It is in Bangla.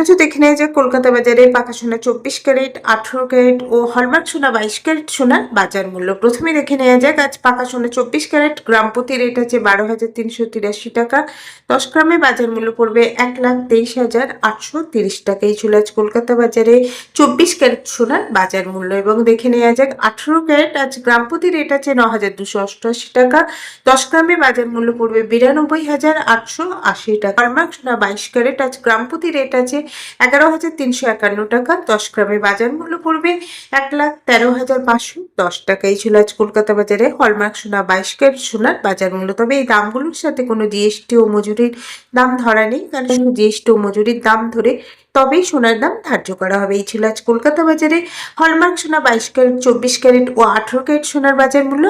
নজর দেখে নেওয়া যাক কলকাতা বাজারে পাকা সোনা চব্বিশ ক্যারেট, আঠেরো ক্যারেট ও হলমার্ক সোনা বাইশ ক্যারেট সোনার বাজার মূল্য। প্রথমে দেখে নেওয়া যাক, আজ পাকা সোনা চব্বিশ ক্যারেট, গ্রাম প্রতি রেট আছে বারো হাজার তিনশো তিরাশি টাকা। দশ গ্রামে বাজার মূল্য পড়বে এক লাখ তেইশ হাজার আটশো তিরিশ টাকা। এই ছিল আজ কলকাতা বাজারে চব্বিশ ক্যারেট সোনার বাজার মূল্য। এবং দেখে নেওয়া যাক, আঠেরো ক্যারেট, আজ গ্রাম প্রতি রেট আছে ন হাজার দুশো অষ্টআশি টাকা। দশ গ্রামে বাজার মূল্য পড়বে বিরানব্বই হাজার আটশো আশি টাকা। হলমার্ক সোনা বাইশ ক্যারেট, আজ গ্রাম প্রতি রেট আছে এগারো হাজার তিনশো একান্ন টাকা, দশ গ্রামে বাজার মূল্য পড়বে এক লাখ তেরো হাজার পাঁচশো দশ টাকা এই ছিল আজ কলকাতা বাজারে হলমার্ক সোনা বাইশ ক্যারেট সোনার বাজার মূল্য। তবে এই দামগুলোর সাথে কোনো জিএসটি ও মজুরির দাম ধরা নেই, কারণ জিএসটি ও মজুরির দাম ধরে তবেই সোনার দাম ধার্য করা হবে। এই ছিল আজ কলকাতা বাজারে হলমার্ক সোনা বাইশ ক্যারেট, চব্বিশ ক্যারেট ও আঠেরো ক্যারেট সোনার বাজার মূল্য।